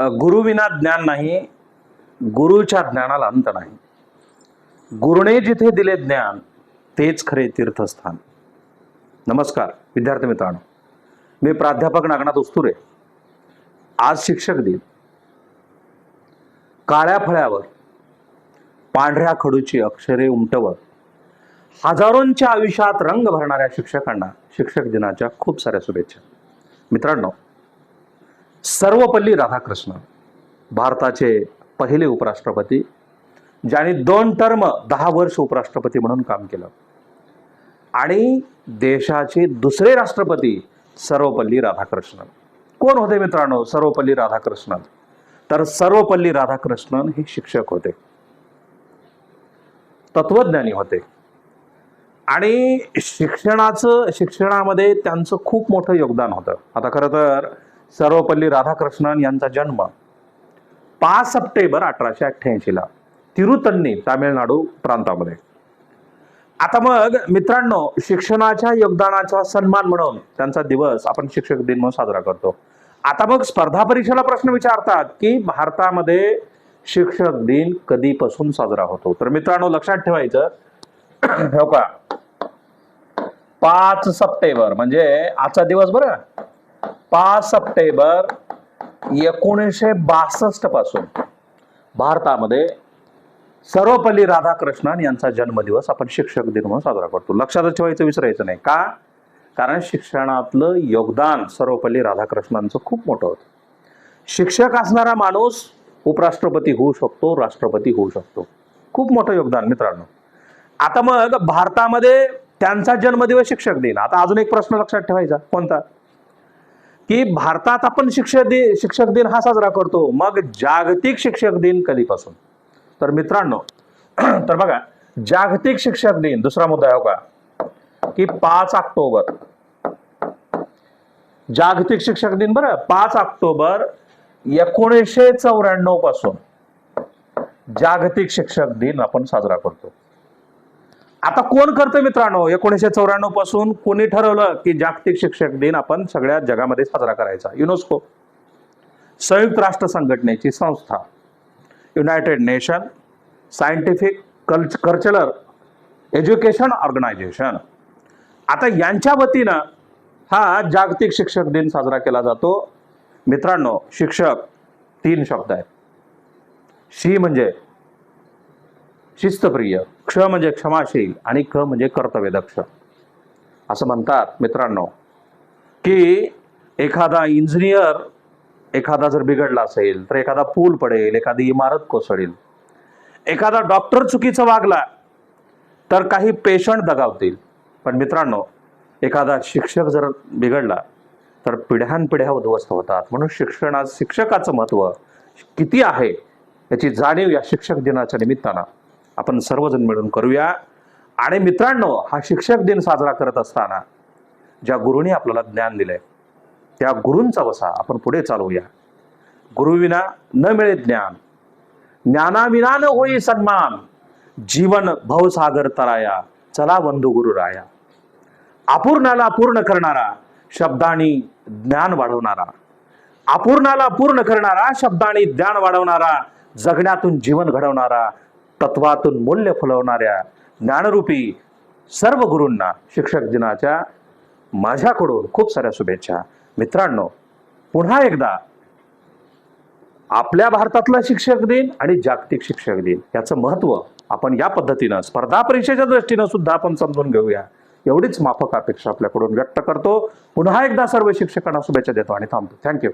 गुरुविना ज्ञान नाही गुरुच्या ज्ञानाला अंत नाही. गुरुने जिथे दिले ज्ञान तेच खरे तीर्थस्थान. नमस्कार विद्यार्थी मित्रांनो. मी प्राध्यापक नागनाथ उस्तुरे. आज शिक्षक दिन. काळ्या फळ्यावर पांढऱ्या खडूची अक्षरे उमटवत हजारोंच्या आयुष्यात रंग भरणाऱ्या शिक्षकांना शिक्षक दिनाच्या खूप साऱ्या शुभेच्छा. मित्रांनो सर्वपल्ली राधाकृष्ण भारताचे पहिले उपराष्ट्रपती ज्यांनी दोन टर्म दहा वर्ष उपराष्ट्रपती म्हणून काम केलं. आणि देशाचे दुसरे राष्ट्रपती सर्वपल्ली राधाकृष्णन कोण होते मित्रांनो सर्वपल्ली राधाकृष्णन तर सर्वपल्ली राधाकृष्णन हे शिक्षक होते. तत्वज्ञानी होते. आणि शिक्षणाचं शिक्षणामध्ये त्यांचं खूप मोठं योगदान होतं. आता खरं तर सर्वपल्ली राधाकृष्णन यांचा जन्म पाच सप्टेंबर अठराशे अठ्ठ्याऐंशीला तिरुतन्नी तामिळनाडू प्रांतामध्ये. आता मग मित्रांनो शिक्षणाच्या योगदानाचा सन्मान म्हणून त्यांचा दिवस आपण शिक्षक दिन म्हणून साजरा करतो. आता मग स्पर्धा परीक्षेला प्रश्न विचारतात की भारतामध्ये शिक्षक दिन कधीपासून साजरा होतो? तर मित्रांनो लक्षात ठेवायचं. हो का? पाच सप्टेंबर म्हणजे आजचा दिवस बरं. पाच सप्टेंबर एकोणीसशे बासष्टपासून भारतामध्ये सर्वपल्ली राधाकृष्णन यांचा जन्मदिवस आपण शिक्षक दिन म्हणून साजरा करतो. लक्षात ठेवायचं विसरायचं नाही. का? कारण शिक्षणातलं योगदान सर्वपल्ली राधाकृष्णांचं खूप मोठं होतं. शिक्षक असणारा माणूस उपराष्ट्रपती होऊ शकतो राष्ट्रपती होऊ शकतो. खूप मोठं योगदान मित्रांनो. आता मग भारतामध्ये त्यांचा जन्मदिवस शिक्षक दिन. आता अजून एक प्रश्न लक्षात ठेवायचा. कोणता? की भारतात आपण शिक्षक दिन शिक्षक दिन हा साजरा करतो. मग जागतिक शिक्षक दिन कधीपासून? तर मित्रांनो तर बघा जागतिक शिक्षक दिन दुसरा मुद्दा आहे हो का? की पाच ऑक्टोबर. जागतिक शिक्षक दिन बरं पाच ऑक्टोबर एकोणीसशे चौऱ्याण्णवपासून जागतिक शिक्षक दिन आपण साजरा करतो. आता कोण करतं मित्रांनो? एकोणीसशे चौऱ्याण्णवपासून कोणी ठरवलं की जागतिक शिक्षक दिन आपण सगळ्या जगामध्ये साजरा करायचा? युनेस्को. संयुक्त राष्ट्र संघटनेची संस्था. United nation scientific कल्च cultural education organisation. आता यांच्या वतीनं हा जागतिक शिक्षक दिन साजरा केला जातो. मित्रांनो शिक्षक तीन शब्द आहेत. शी म्हणजे शिस्तप्रिय क्ष म्हणजे क्षमाशील आणि क म्हणजे कर्तव्यदक्ष. असं म्हणतात मित्रांनो की एखादा इंजिनियर एखादा जर बिघडला असेल तर एखादा पूल पडेल एखादी इमारत कोसळेल एखादा डॉक्टर चुकीचा वागला तर काही पेशंट दगावतील. पण मित्रांनो एखादा शिक्षक जर बिघडला तर पिढ्यानपिढ्या उद्ध्वस्त होतात. म्हणून शिक्षणात शिक्षकाचं महत्त्व किती आहे याची जाणीव या शिक्षक दिनाच्या निमित्तानं आपण सर्वजण मिळून करूया. आणि मित्रांनो हा शिक्षक दिन साजरा करत असताना ज्या गुरुने आपल्याला ज्ञान दिलंय त्या गुरूंचा वसा आपण पुढे चालवूया. गुरुविना न मिळे ज्ञान. ज्ञानाविना न होई सन्मान. जीवन भवसागर तराया. चला बंधू गुरु राया. अपूर्णाला पूर्ण करणारा शब्दांनी ज्ञान वाढवणारा. अपूर्णाला पूर्ण करणारा शब्दांनी ज्ञान वाढवणारा. जगण्यातून जीवन घडवणारा. तत्वातून मूल्य फुलवणाऱ्या ज्ञानरूपी सर्व गुरूंना शिक्षक दिनाच्या माझ्याकडून खूप साऱ्या शुभेच्छा. मित्रांनो पुन्हा एकदा आपल्या भारतातला शिक्षक दिन आणि जागतिक शिक्षक दिन याचं महत्त्व आपण या पद्धतीनं स्पर्धा परीक्षेच्या दृष्टीनं सुद्धा आपण समजून घेऊया. एवढीच माफक अपेक्षा आपल्याकडून व्यक्त करतो. पुन्हा एकदा सर्व शिक्षकांना शुभेच्छा देतो आणि थांबतो. थँक्यू